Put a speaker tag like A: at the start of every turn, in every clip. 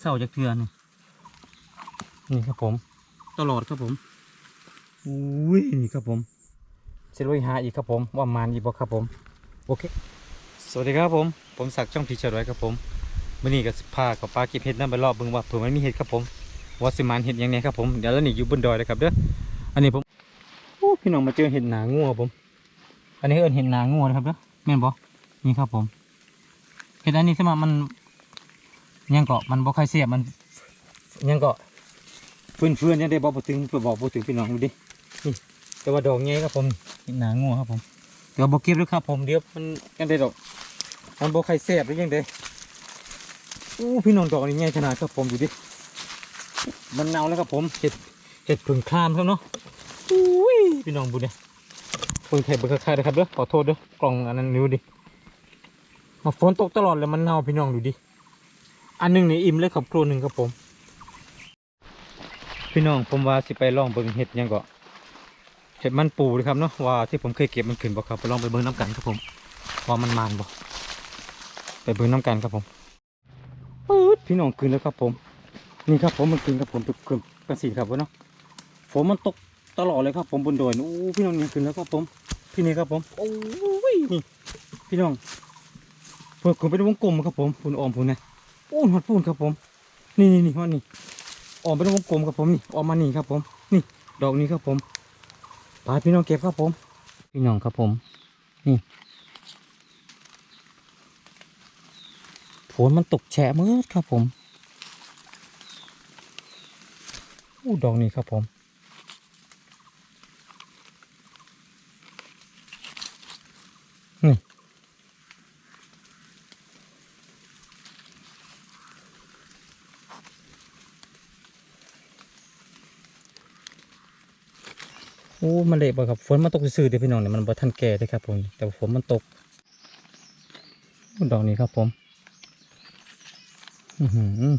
A: เศร้าจากเทือนี่นี่ครับผม ตลอดครับผมอุ้ยนี่ครับผมเสร็จไว้หาอีกครับผมว่ามานอีกบ่ครับผมโอเคสวัสดีครับผม ผมศักดิ์ช่องพีเชอร์ไว้ครับผมมื่อนี้ก็สิพากับปลาเก็บเห็ดนั่นไปรอบเบิ่งว่าเผื่อมันมีเห็ดครับผมว่าสิมานเห็ดหยังไงครับผมเดี๋ยวเราหนีอยู่บนดอยเลยครับเด้ออันนี้ผมโอ้พี่น้องมาเจอเห็ดหนางูครับผม อันนี้เอิ้นเห็ดหนางูนะครับเด้อแม่นบ่นี่ครับผมเห็ดอันนี้ใช่ไหมมัน ยังเกาะมันบ่ค่อยเสียบมันยังเกาะเฟื่อนเฟื่อนๆยังได้บอกถึงเพื่อบอกถึงพี่น้องดูดินี่แต่ว่าดอกใหญ่ครับผมหนางูครับผมเดี๋ยวบ่เก็บด้วยครับผมเดี๋ยวมันยังได้ดอกมันบ่ใครแซ่บหรือยังเด้อู้พี่น้องดอกนี่ใหญ่ขนาดครับผมดูดิมันเน่าแล้วครับผมเห็ดเห็ดผึ่งคลามครับเนาะอุ้ยพี่น้องบุญเนี่ยเปิดไข่เบิกไข่นะครับเด้อขอโทษเด้อกล่องอันนั้นนิ้วดิมาฝนตกตลอดเลยมันเน่าพี่น้องดูดิ อันหนึงนี่อิ่มเลยครับครัวหนึ่งครับผม พี่น้องผมว่าสิไปลองเบิ่งเห็ดยังก็เห็ดมันปูเลยครับเนาะว่าที่ผมเคยเก็บมันขึ้นบ่ครับไปลองไปเบิ่งน้ำกันครับผมว่ามันมานบ่ไปเบิ่งน้ำกันครับผมปื๊ดพี่น้องขึ้นแล้วครับผม นี่ครับผมมันขึ้นครับผมเป็นขึ้นเป็นสีครับเนาะฝนมันตกตลอดเลยครับผมบนดอยโอ้พี่น้องนี่ขึ้นแล้วครับผม พี่นี่ครับผมโอ้ยนี่พี่น้องเพื่อขึ้นเป็นวงกลมครับผมพูนออมพูนนะ อ้หัดพูนครับผม นี่นี่นี่ฮอดนี่ออมเป็นวงกลมครับผมนี่ออกมานี่ครับผม นี่ ดอกนี้ครับผมพาพี่น้องเก็บครับผม พี่น้องครับผม นี่ฝนมันตกแฉะมืดครับผมอู้ดอกนี้ครับผม นี่ โอ้มันเละบ่ครับฝนมันตกซื่อๆเดี๋ยวพี่น้องเนี่ยมันบ่ทันแก่เลยครับผมแต่ฝนมันตกดอกนี้ครับผมอือหือ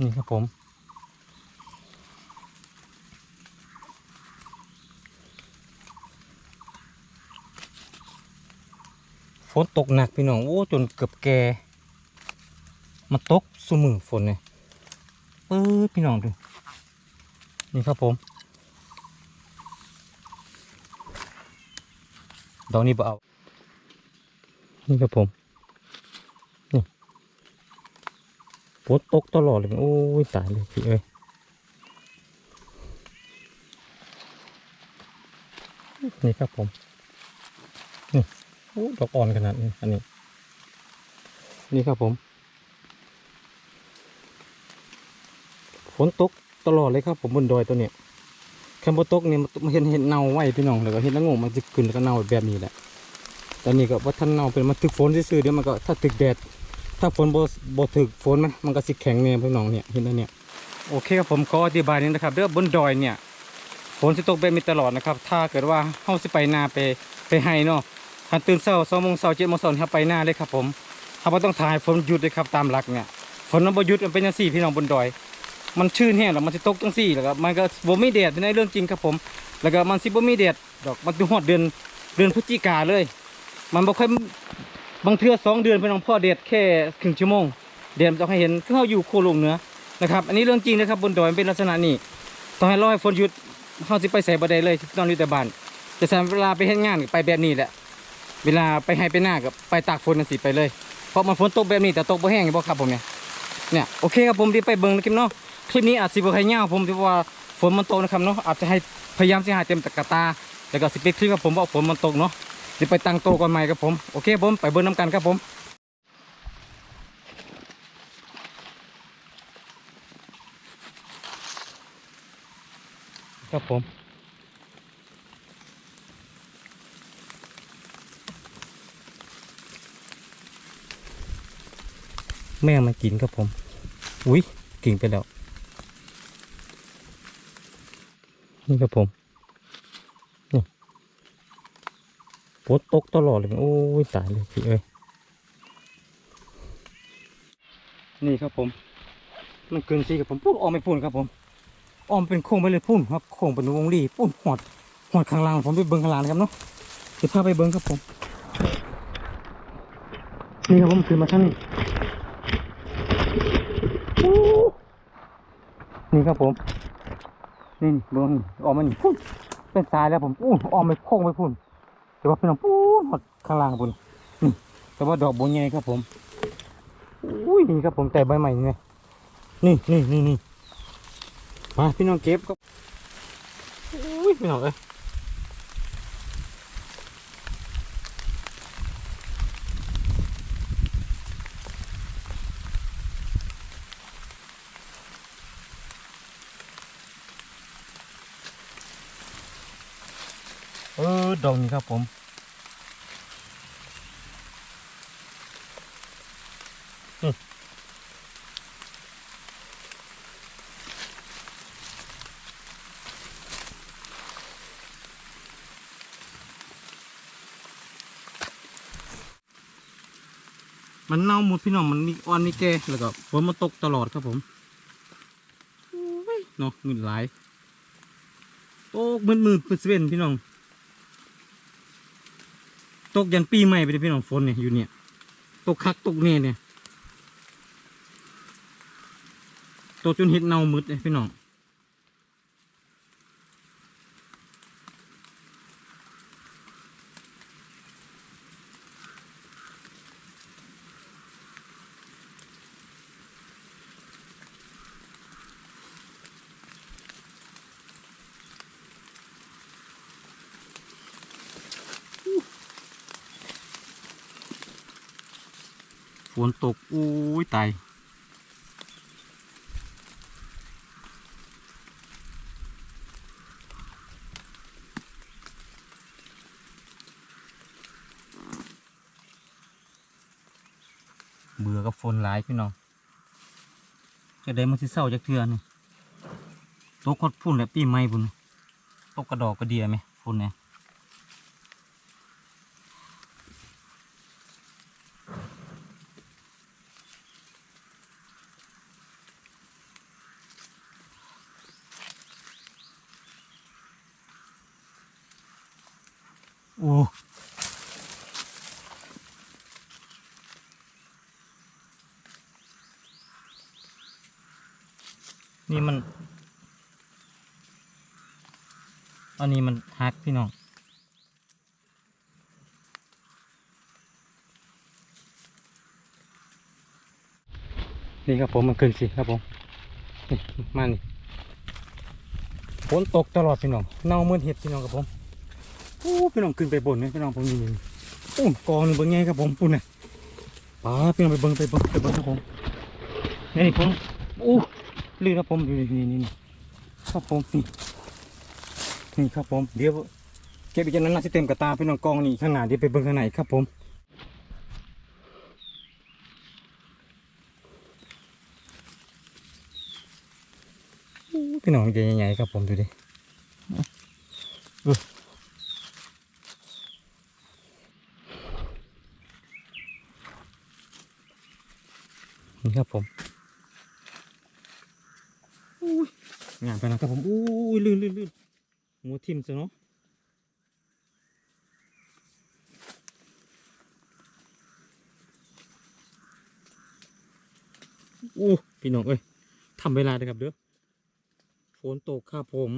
A: นี่ครับผมฝนตกหนักพี่น้องโอ้จนเกือบแก่มาตกสมือฝนเนี่ย ปื๊ดพี่น้องดูนี่ครับผม ดอกนี้เอานี่ครับผมนี่ฝนตกตลอดเลยโอ้ยตายเลยพี่เอ้ยนี่ครับผมนี่โอ้ดอกอ่อนขนาดนี้อันนี้ นี่ครับผม นตกตลอดเลยครับผมบนดอยตัวเนี้ยแคมโบตกเนี่ยมันเห็นเห็นเน่าไหวพี่น้องแล้วก็เห็นแล้วงงมันจะขึ้นแล้วก็เน่าแบบนี้แหละตอนนี้ก็ว่าท่านเน่าเป็นมันถึกฝนซื่อๆเดี๋ยวมันก็ถ้าถึกแดด ถ้าฝนบ่บ่ถึกฝนมันมันก็สิแข็งเนี่ยพี่น้องเนี่ยเห็นแล้วเนี่ยโอเคครับผมขออธิบายนิดนะครับเด้องบนดอยเนี่ยฝนสิตกแบบนี้ตลอดนะครับ ถ้าเกิดว่าเฮาสิไปนาไปไปให้เนาะคันตื่นเช้า2โมงเช้า7โมงเช้าเฮาไปนาเลยครับผมเฮาบ่ต้องถ่ายฝนหยุดเลยครับตามหลักเนี่ยฝนมันบ่หยุดมันเป็นจังซี่พี่น้องบนดอย มันชื้นแห้งแล้วมันสิตกจังซี่แล้วก็มันก็บ่มีแดดในเรื่องจริงครับผม แล้วก็มันสิบ่มีแดดดอกมันถึงฮอดเดือนเดือนพฤศจิกาเลย มันบ่ค่อยบางเทื่อสองเดือนเพื่อนองพ่อเด็ดแค่ครึ่งชั่วโมงเดือนจะให้เห็นคือเขาอยู่โคลงเหนือนะครับอันนี้เรื่องจริงนะครับบนดอยมันเป็นลักษณะนี้ต้องให้รอให้ฝนหยุดเขาสิไปใส่บัไดเลยนอนอยู่แต่บ้านแต่สำหรับเวลาไปเฮ็ดงานไปแบบนี้แหละ เวลาไปให้ไปหน้ากับไปตากฝนนั่นสิไปเลยเพราะมันฝนตกแบบนี้แต่ตกบ่แห้งบ่ครับผมเนี่ยเนี่ยโอเคครับผมดีไปเบิ่งนะครับเนาะ คลิปนี้อาจสิบ่ให้ยาผมที่ว่าฝนมันตกนะครับเนาะอาจจะให้พยายามสิหาเต็มตะกะตาแล้วก็สิปิดคลิปกับผมว่าฝนมันตกเนาะจะไปตั้งโตก่อนใหม่ครับผมโอเคผมไปเบิ้ลน้ำกันครับผมครับผมแม่มากินครับผม อุ้ยกิ่งไปแล้ว นี่ครับผมนี่ฝนตกตลอดเลยโอ้ยตายเลยพี่เอ้ยนี่ครับผม มันเกินสีครับผมพูดออมไม่พูนครับผมออมเป็นโค้งไปเลยพูนครับโค้งเป็นวงรีพูนหอดหอดข้างล่างผมไปเบิ้งข้างล่างครับเนาะเดี๋ยวพาไปเบิ้งครับผม นี่ครับผมขึ้นมาชั้นนี้นี่ครับผม นี่ดวงออกมานี่พุ่นเป็นสายแล้วผมอู้ออกไปโค้งไปพุ่นแต่ว่าพี่น้องปูนหมดข้างล่างพุ่นนี่แต่ว่าดอกบัวใหญ่ครับผมอุ้ยนี่ครับผมแต่ใบใหม่นี่ไงนี่นี่นี่มาพี่น้องเก็บก็อุ้ยพี่น้องเอ้ย ดอกนี้ครับผมมันเน่าหมดพี่น้องมันมีอ่อนมีแก่แล้วก็ฝนมาตกตลอดครับผมโอ้ยเนาะเงินหลายตกมืดมืดๆเปอร์เซ็นต์พี่น้อง ตกยันปีใหม่ไปเลยพี่น้องฝนเนี่ยอยู่เนี่ย ตกคักตกเน่ยเนี่ยตกจนเห็ดเน่ามืดเลยพี่น้อง ฝนตกอุ้ยตายเบื่อกับฝนหลายพี่น้องจะได้มันสิเศร้าจากเทือนี่ตกคดพุ่นแหละปีใหม่พุ่นตกกระดอกกระเดียไหมฝนเนี่ย โอ้นี่มัน อันนี้มันฮักพี่น้อง นี่ครับผมมันขึ้นสิครับผม นี่มานี่ฝนตกตลอดพี่น้อง เน่าเหมือนเห็ดพี่น้องครับผม โอ้พี่น้องขึ้นไปบนเลยพี่น้องผมนี่นี่โอ้กองหนึ่งเบิ้งไงครับผมปุ่นเลยป้าพี่น้องไปเบิ้งไปเบิ้งไปเบิ้งครับผมนี่นี่ผมโอ้ลื่นครับผมดูนี่นี่นี่ครับผมนี่นี่ครับผมเดี๋ยวเก็บอีกจานนั้นน่าจะเต็มกระตาพี่น้องกองนี่ข้างหน้าเดี๋ยวไปเบิ้งข้างในครับผมพี่น้องใหญ่ๆครับผมดูดิ ครับผมงานไปนะครับผมอุ้ยลื่นลื่นลื่นหัวทิ่มซะเนาะอู้พี่น้องเอ้ยทำเวลาเลยครับเด้อฝนตกครับผม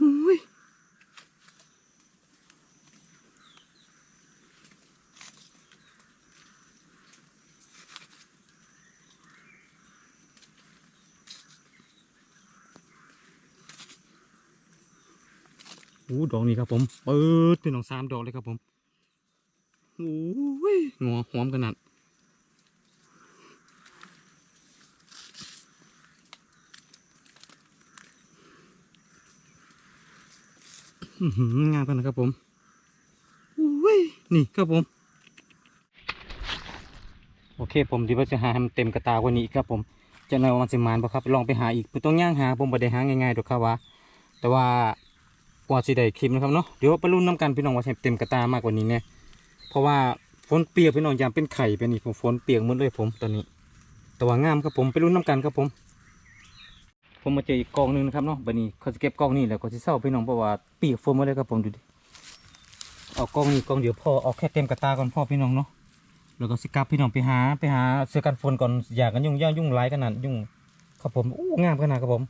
A: อุ้ย อู้ดอกนี้ครับผมเปิดเป็นดอกสามดอกเลยครับผมโอ้ยงัวหอมขนาดงามขนาดครับผมอุ้ยนี่ครับผม โอเคผมดีว่าจะหาให้มันเต็มกระตากว่านี้ครับผม จะในวันสิมานบ่ครับ ลองไปหาอีกผมต้องย่างหาผมบ่ได้หาง่ายๆดอกครับว่า แต่ว่า กว่าสิได้คลิปนะครับเนาะเดี๋ยวไปรุ่นน้ำกันพี่น้องว่าสิเต็มกระตามากกว่านี้เนี่ยเพราะว่าฝนเปียกพี่น้องยามเป็นไข่เป็นนี่ผมฝนเปียกหมดเลยผมตอนนี้แต่ว่างามครับผมไปรุ่นน้ำกันครับผม ผมมาเจออีกกองหนึงนะครับเนาะบัดนี้เขาจะเก็บกองนี้แล้วก็จะเศร้าพี่น้องเพราะว่าเปียกฝนหมาเลยครับผมดูดิเอากองนี้กองเดี๋ยวพอเอาแค่เต็มกระตาก่อนพ่อพี่น้องเนาะแล้วก็สิกลับพี่น้องไปหาไปหาเสื้อกันฝนก่อนอยากกันยุ่งย่ากยุ่งหลายขนาดยุ่งครับผมอู้งามขนาดครับผม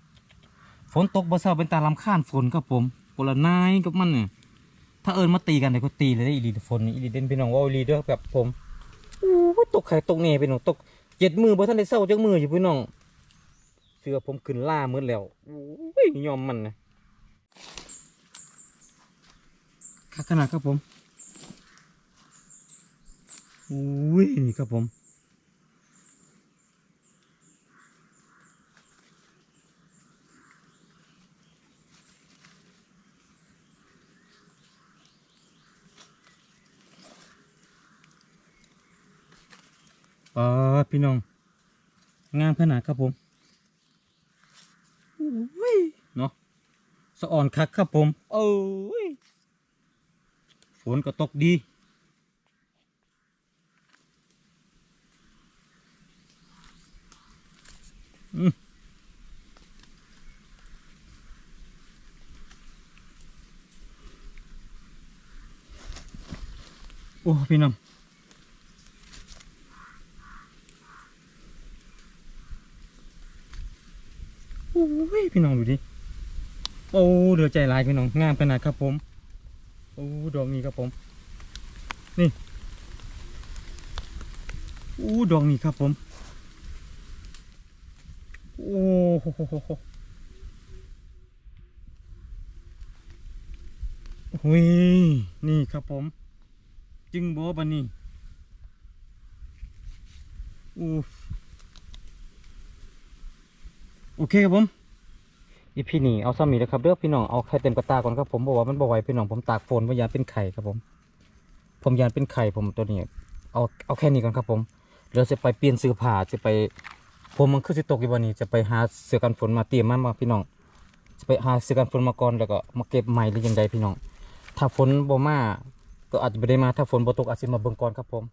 A: ฝนตกบ่เศร้าเป็นตาลำคาญฝนครับผม คนละนายกับมันเนี่ยถ้าเอิญมาตีกันเดี๋ยวก็ตีเลยได้อีหลีฝนนี่อีหลีเด่นพี่น้องว่าอีลีเด้อแบบผมอู้ตกไข่ตกเน่พี่น้องตกเจ็ดมือบ่ทันได้เศร้าจักมืออยู่พี่น้องเสื้อผมขึ้นล่ามืดแล้วอุ้ยยอมมันนะขนาดครับผมอุ้ยนี่ครับผมปาด พี่น้อง งามขนาดครับผมอุ้ยเนาะสะอ่อนคักครับผมเอ้ยฝนก็ตกดีอืมโอ้พี่น้อง อ้ยพี่น้องดูดิ โอ้เดือใจลายพี่น้องงามขนาดครับผม โอ้ดอกนี้ครับผม นี่โอ้ดอกนี้ครับผม โอ้โหโหโหโหหุยนี่ครับผม จึงโบบันนี่อู้ โอเคครับผมอีพี่นี่เอาซ้ำนี่นะครับเด้อพี่น้องเอาไข่เต็มกระตาก่อนครับผมบอกว่ามันบ่ไหวพี่น้องผมตากฝนว่ายานเป็นไข่ครับผม ผมยานเป็นไข่ผมตัวนี้เอาเอาแค่นี้ก่อนครับผมเดี๋ยวจะไปเปลี่ยนเสื้อผ้าจะไป ผมมันคือสิตกอยู่วันนี้จะไปหาเสื้อกันฝนมาเตรียมมามาพี่น้อง จะไปหาเสื้อกันฝนมาก่อนแล้วก็มาเก็บใหม่หรือยังไงพี่น้อง ถ้าฝนบ่มาก็อาจจะไม่ได้มาถ้าฝนบ่ตกอาจจะมาเบิ่งก่อนครับผม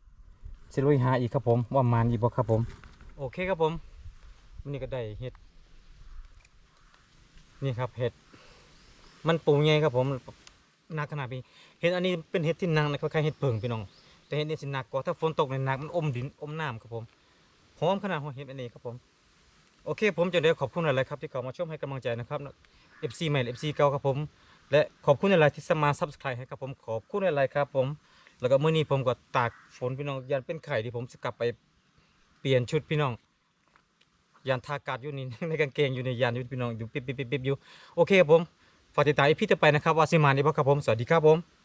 A: สิลุยหาอีกครับผมว่ามานอีกบ่ครับผม โอเคครับผมวันนี้ก็ได้เห็ด นี่ครับเห็ด มันปูไงครับผมหนักขนาดนี้เห็ดอันนี้เป็นเห็ดที่หนักนะคล้ายๆเห็ดเพิงพี่น้อง แต่เห็ดนี่สิหนักกว่าถ้าฝนตกในยหนักมันอมดินอมน้ำครับผมหอมขนาดหัวเห็ดอันนี้ครับผม โอเค ผมจะได้ขอบคุณอะไรครับที่เข้ามาชมให้กำลังใจนะครับ FC ใหม่ FC เก่าครับผม และขอบคุณอะไรที่สมา subscribe ให้ครับผม ขอบคุณอะไรครับผม แล้วก็เมื้อนี้ผมก็ตากฝนพี่น้องยันเป็นไข่ที่ผมจะกลับไปเปลี่ยนชุดพี่น้อง ยันทากาดอยู่นี่ ในกางเกงอยู่ในยันอยู่พี่น้องอยู่ปิ๊บปิ๊บปิ๊บปิ๊บอยู่โอเคครับผมฝากติดตามพี่ต่อไปนะครับว่าสิมานี่บ่ครับผมสวัสดีครับผม